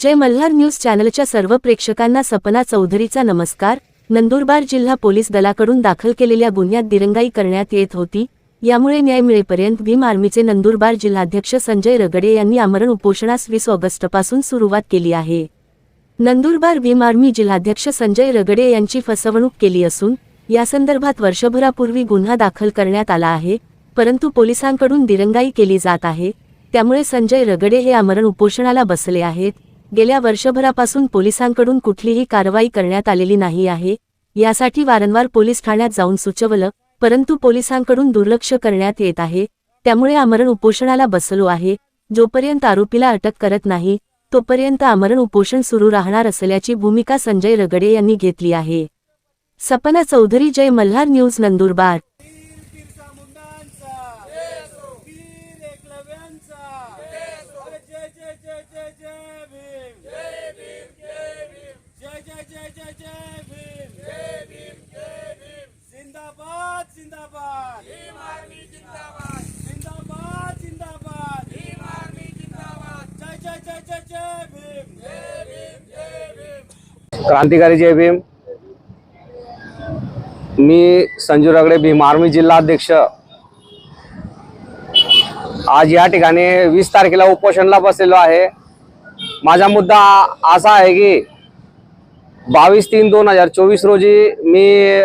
जय Malhar news चॅनलच्या सर्व प्रेक्षकांना सपना चौधरीचा नमस्कार. नंदुरबार जिल्हा पोलीस दलाकडून दाखल केलेल्या गुन्ह्यात दिरंगाई करण्यात येत होती. यामुळे न्याय मिळेपर्यंत भीम आर्मीचे नंदुरबार जिल्हाध्यक्ष संजय रगडे यांनी आमरण उपोषणास वीस ऑगस्टपासून सुरुवात केली आहे. नंदुरबार भीम आर्मी जिल्हाध्यक्ष संजय रगडे यांची फसवणूक केली असून यासंदर्भात वर्षभरापूर्वी गुन्हा दाखल करण्यात आला आहे परंतु पोलिसांकडून दिरंगाई केली जात आहे. त्यामुळे संजय रगडे हे आमरण उपोषणाला बसले आहेत. गेल्या वर्षभरापासून पोलिसांकडून कुठलीही कारवाई करण्यात आलेली नाही आहे यासाठी वारंवार पोलीस ठाण्यात जाऊन सुचवलं परंतु पोलिसांकडून दुर्लक्ष करण्यात येत आहे त्यामुळे आमरण उपोषणाला बसलो आहे जोपर्यंत आरोपीला अटक करत नाही तोपर्यंत आमरण उपोषण सुरू राहणार असल्याची भूमिका संजय रगडे यांनी घेतली आहे. सपना चौधरी जय मल्हार न्यूज नंदुरबार. क्रांतिकारी जय भीम. मी संजू रगडे भीम आर्मी जिल्हाध्यक्ष. आज या ठिकाणी वीस तारखेला उपोषणला बसलेलो आहे. माझा मुद्दा असा आहे की बावीस तीन दोन हजार चोवीस रोजी मी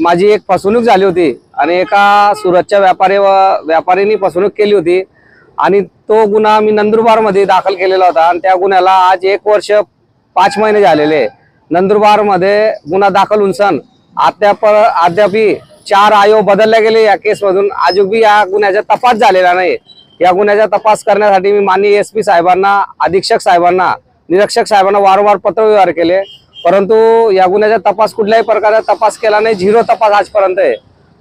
माझी एक फसवणूक झाली होती आणि एका सुरतच्या व्यापारी व व्यापारीनी फसवणूक केली होती आणि तो गुन्हा मी नंदुरबारमध्ये दाखल केलेला होता आणि त्या गुन्ह्याला आज एक वर्ष पाच महिने झालेले. नंदुरबारमध्ये गुन्हा दाखल होऊन सण अद्याप अद्यापी चार आयोग बदलले गेले या केसमधून. अजून बी या गुन्ह्याचा तपास झालेला नाही. या गुन्ह्याचा तपास करण्यासाठी मी माननीय एस पी साहेबांना अधीक्षक साहेबांना निरीक्षक साहेबांना वारंवार पत्रव्यवहार केले. परंतु या गुन्ह्याचा तपास कुठल्याही प्रकारचा तपास केला नाही. झिरो तपास आजपर्यंत आहे.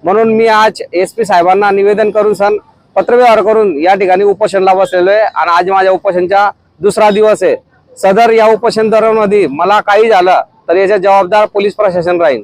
म्हणून मी आज एस पी साहेबांना निवेदन करून सण पत्रव्यवहार करून या ठिकाणी उपोषणला बसलेलो आहे. आणि आज माझ्या उपोषणचा दुसरा दिवस आहे. सदर या उपोषण दरम्यान मला काही झालं तर याचा जबाबदार पोलीस प्रशासन राहील.